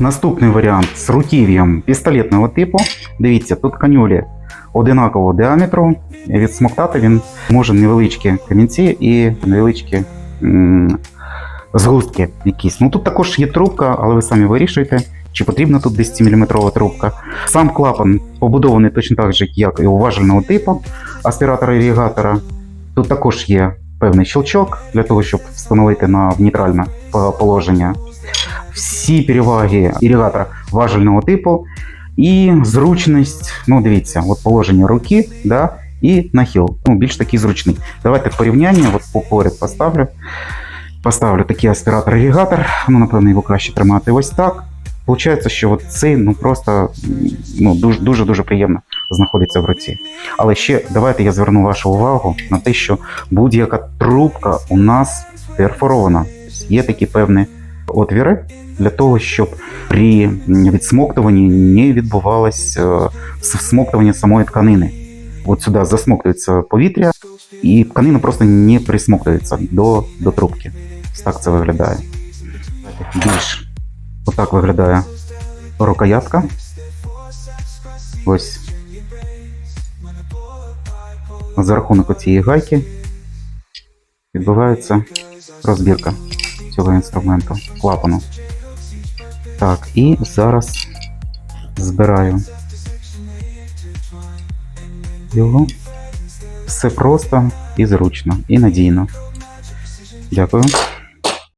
Наступний варіант з руків'ям пістолетного типу. Дивіться, тут канюлі одинакового діаметру. Відсмоктати він може невеличкі камінці і невеличкі м, згустки якісь. Ну тут також є трубка, але ви самі вирішуєте, чи потрібна тут 10-мм трубка. Сам клапан побудований точно так же, як і у типу аспіратора-іригатора. Тут також є певний щелчок для того, щоб встановити на нейтральне положення всі переваги іригатора важельного типу і зручність. Ну, дивіться, от положення руки, да, і нахил. Ну, більш такий зручний. Давайте в порівнянні, от поряд поставлю. Поставлю такий аспіратор-іригатор. Ну, напевно, його краще тримати ось так. Получається, що от цей ну просто ну, дуже дуже дуже приємно знаходиться в руці. Але ще давайте я зверну вашу увагу на те, що будь-яка трубка у нас перфорована. Є такі певні отвіри для того, щоб при відсмоктуванні не відбувалось е, всмоктування самої тканини. От сюди засмоктується повітря, і тканина просто не присмоктується до, до трубки. Ось так це виглядає. Більш отак виглядає рукоятка. Ось. За рахунок цієї гайки відбувається розбірка цього інструменту, клапану. Так, і зараз збираю його. Все просто і зручно, і надійно. Дякую.